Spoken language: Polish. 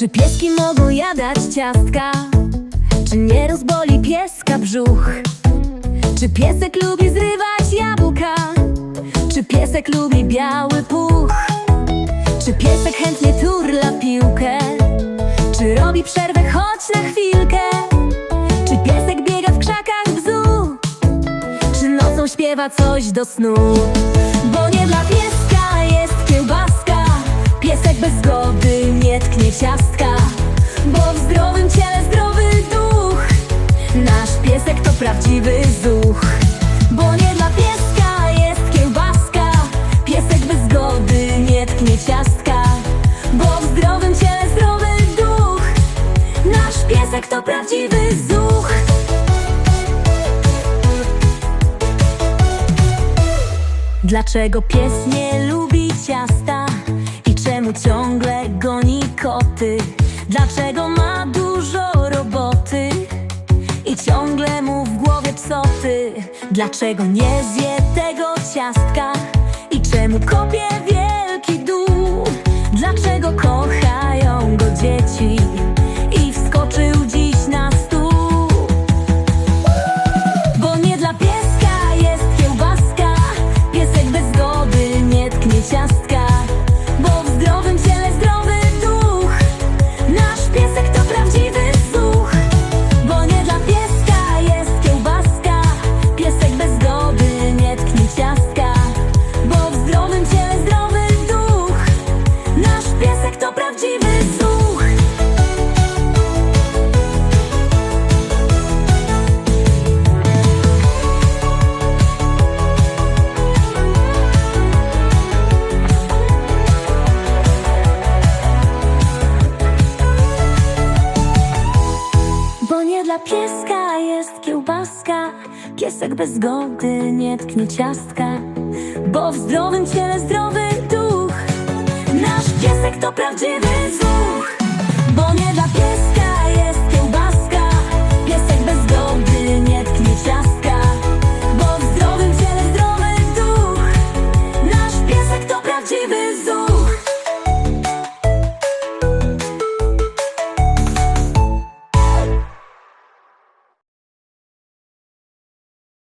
Czy pieski mogą jadać ciastka? Czy nie rozboli pieska brzuch? Czy piesek lubi zrywać jabłka? Czy piesek lubi biały puch? Czy piesek chętnie turla piłkę? Czy robi przerwę choć na chwilkę? Czy piesek biega w krzakach bzu? Czy nocą śpiewa coś do snu? Bo nie dla pieska jest kiełbaska Piesek bez zgody nie tknie ciastka piesek to prawdziwy zuch. Bo nie dla pieska jest kiełbaska Piesek bez zgody nie tknie ciastka. Bo w zdrowym ciele zdrowy duch Nasz piesek to prawdziwy zuch. Dlaczego pies nie lubi ciasta i czemu ciągle goni koty? Dlaczego ma dużo roboty i ciągle mu w głowie psoty? Dlaczego nie zje tego ciastka i czemu kopie wielki dół? Dlaczego kochają go dzieci i wskoczył dziś na stół? Bo nie dla pieska jest kiełbaska Piesek bez zgody nie tknie ciastka Bo w zdrowym ciele zdrowy duch Nasz piesek dla pieska jest kiełbaska. Piesek bez zgody nie tknie ciastka. Bo w zdrowym ciele zdrowy duch. Nasz piesek to prawdziwy zuch